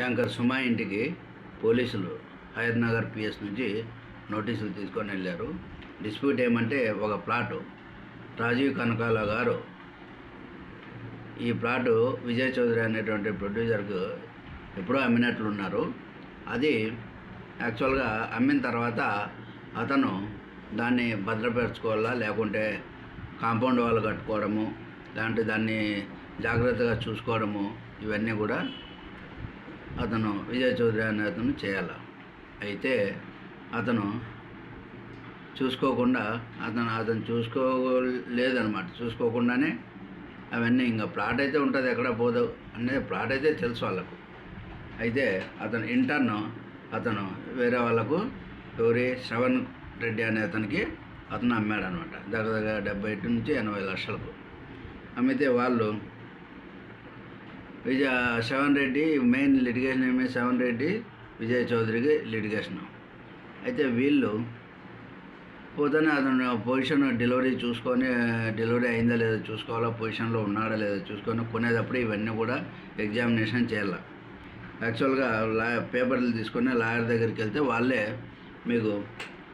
Anchor సుమా ఇంటికి పోలీసులు Hydernagar Nagar PS నుంచి నోటీసులు తీసుకొని వెళ్ళారు. డిస్ప్యూట్ ఏమంటే ఒక ప్లాటు. రాజీవ్ కనకాల గారు ఈ ప్లాటు విజయ్ చౌదరి అనేటువంటి ప్రొడ్యూసర్కు ఎప్పుడో అమ్మినట్లున్నారు. అది యాక్చువల్గా అమ్మిన తర్వాత అతను దాన్ని భద్రపరచుకోవాలా లేకుంటే కాంపౌండ్ వాళ్ళు కట్టుకోవడము లాంటి దాన్ని జాగ్రత్తగా చూసుకోవడము ఇవన్నీ కూడా అతను విజయ్ చౌదరి అనే అతను చేయాలి. అయితే అతను చూసుకోకుండా అతను అతను చూసుకోలేదనమాట చూసుకోకుండానే అవన్నీ ఇంకా ప్లాట్ అయితే ఉంటుంది ఎక్కడ పోదు అనేది ప్లాట్ అయితే తెలుసు వాళ్ళకు. అయితే అతను ఇంటర్న్ అతను వేరే వాళ్ళకు ఎవరి? శ్రవణ్ రెడ్డి అనే అతనికి అతను అమ్మాడు అనమాట దగ్గర దగ్గర డెబ్బై నుంచి ఎనభై లక్షలకు. అమ్మితే వాళ్ళు విజయ శవన్ రెడ్డి మెయిన్ లిటిగేషన్ ఏమే? శవన్ రెడ్డి విజయ్ చౌదరికి లిటిగేషన్. అయితే వీళ్ళు పోతేనే అతను పొజిషన్ డెలివరీ చూసుకొని డెలివరీ అయిందా లేదా చూసుకోవాలా పొజిషన్లో ఉన్నాడా లేదా చూసుకొని కొనేటప్పుడు ఇవన్నీ కూడా ఎగ్జామినేషన్ చేయాలి. యాక్చువల్గా లా పేపర్లు తీసుకొని లాయర్ దగ్గరికి వెళ్తే వాళ్ళే మీకు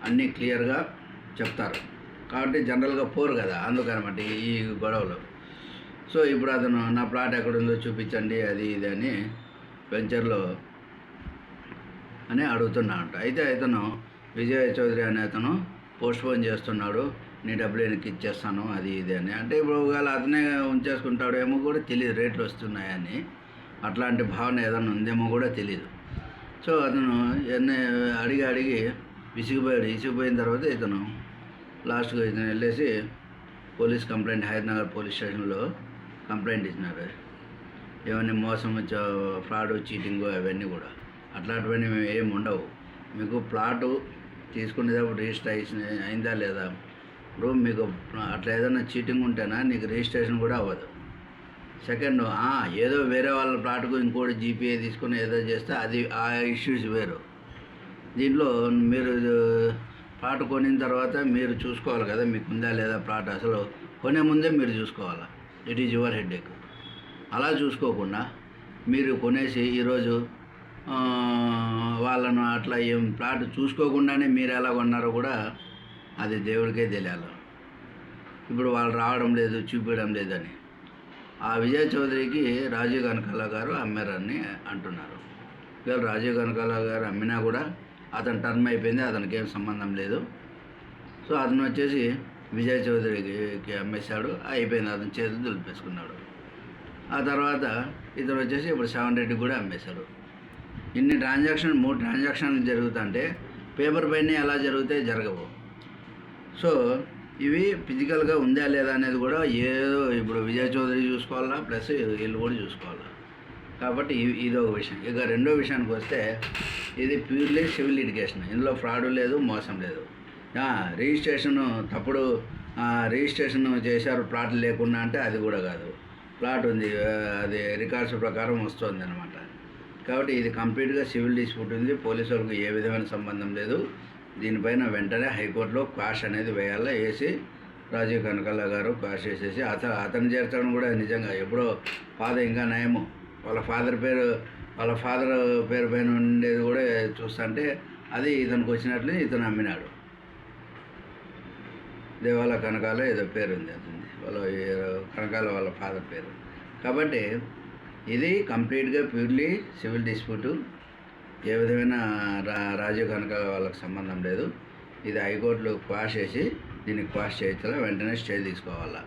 అన్నీ క్లియర్గా చెప్తారు. కాబట్టి జనరల్గా పోరు కదా అందుకనమాట ఈ గొడవలు. సో ఇప్పుడు అతను నా ప్లాట్ ఎక్కడుందో చూపించండి అది ఇది అని వెంచర్లో అని అడుగుతున్నాడంట. అయితే ఇతను విజయ్ చౌదరి అనే అతను పోస్ట్పోన్ చేస్తున్నాడు నీ డబ్బులు వెనక్కి ఇచ్చేస్తాను అది ఇది అని. అంటే ఇప్పుడు ఒకవేళ అతనే ఉంచేసుకుంటాడు ఏమో కూడా తెలియదు రేట్లు వస్తున్నాయని. అట్లాంటి భావన ఏదైనా ఉందేమో కూడా తెలియదు సో అతను ఎన్ని అడిగి అడిగి విసిగిపోయాడు. విసిగిపోయిన తర్వాత ఇతను లాస్ట్గా ఇతను వెళ్ళేసి పోలీస్ కంప్లైంట్ హైదరాబాద్ పోలీస్ స్టేషన్లో కంప్లైంట్ ఇచ్చినారు ఏమన్నీ మోసం ఫ్రాడ్ చీటింగ్ అవన్నీ కూడా. అట్లాంటివన్నీ మేము ఏమి ఉండవు. మీకు ప్లాటు తీసుకునేటప్పుడు రిజిస్టర్ అయిందా లేదా? ఇప్పుడు మీకు అట్లా ఏదైనా చీటింగ్ ఉంటేనా నీకు రిజిస్ట్రేషన్ కూడా అవ్వదు. సెకండ్ ఏదో వేరే వాళ్ళ ప్లాట్కు ఇంకోటి జీపీఏ తీసుకుని ఏదో చేస్తే అది ఆ ఇష్యూస్ వేరు. దీంట్లో మీరు ప్లాట్ కొనిన తర్వాత మీరు చూసుకోవాలి కదా మీకు ఉందా లేదా ప్లాట్? అసలు కొనే ముందే మీరు చూసుకోవాలి? ఇట్ ఈజ్ యువర్ హెడ్ ఎక్ అలా చూసుకోకుండా మీరు కొనేసి ఈరోజు వాళ్ళను అట్లా ఏం ప్లాట్ చూసుకోకుండానే మీరు ఎలా కొన్నారో కూడా అది దేవుడికే తెలియాలి. ఇప్పుడు వాళ్ళు రావడం లేదు చూపించడం లేదని. ఆ విజయ్ చౌదరికి రాజీవ్ కనకాల గారు అమ్మారని అంటున్నారు. ఇవాళ రాజీవ్ కనకాల గారు అమ్మినా కూడా అతని టర్మ్ అయిపోయింది అతనికి ఏం సంబంధం లేదు. సో అతను వచ్చేసి విజయ్ చౌదరికి అమ్మేశాడు అయిపోయింది అతని చేతులు దులిపేసుకున్నాడు. ఆ తర్వాత ఇతను వచ్చేసి ఇప్పుడు సెవెన్ రెడ్డి కూడా అమ్మేశారు ఇన్ని ట్రాన్సాక్షన్ మూడు ట్రాన్సాక్షన్లు జరుగుతుంటే పేపర్ పైన ఎలా జరిగితే జరగవు. సో ఇవి ఫిజికల్గా ఉందా లేదా అనేది కూడా ఏదో ఇప్పుడు విజయ్ చౌదరి చూసుకోవాలా ప్లస్ వీళ్ళు కూడా చూసుకోవాలా. కాబట్టి ఇ- ఇది ఒక విషయం. ఇక రెండో విషయానికి వస్తే ఇది ప్యూర్లీ సివిల్ లిటిగేషన్. ఇందులో ఫ్రాడ్ లేదు మోసం లేదు. రిజిస్ట్రేషన్ తప్పుడు రిజిస్ట్రేషన్ చేశారు ప్లాట్ లేకుండా అంటే అది కూడా కాదు. ప్లాట్ ఉంది అది రికార్డ్స్ ప్రకారం వస్తుంది అనమాట కాబట్టి ఇది కంప్లీట్గా సివిల్ డిస్ప్యూట్ ఉంది పోలీసు వాళ్ళకి ఏ విధమైన సంబంధం లేదు. దీనిపైన వెంటనే హైకోర్టులో క్వాష్ అనేది వేయాలా వేసి రాజీవ్ కనకల్లా గారు క్వాష్ చేసేసి అతను అతను చేర్చడం కూడా నిజంగా ఎప్పుడో ఫాదర్ ఇంకా నయము. వాళ్ళ ఫాదర్ పేరు వాళ్ళ ఫాదర్ పేరు పైన ఉండేది కూడా చూస్తుంటే అది ఇతనికి వచ్చినట్లు ఇతను అమ్మినాడు. దేవాల కనకాల ఏదో పేరు ఉంది అతని వాళ్ళ కనకాల వాళ్ళ ఫాదర్ పేరు. కాబట్టి ఇది కంప్లీట్గా ప్యూర్లీ సివిల్ డిస్ప్యూటు. ఏ విధమైన రా రాజీవ్ కనకాల వాళ్ళకి సంబంధం లేదు. ఇది హైకోర్టులో క్వాష్ చేసి దీన్ని క్వాష్ చేయించాలా వెంటనే స్టే తీసుకోవాలా.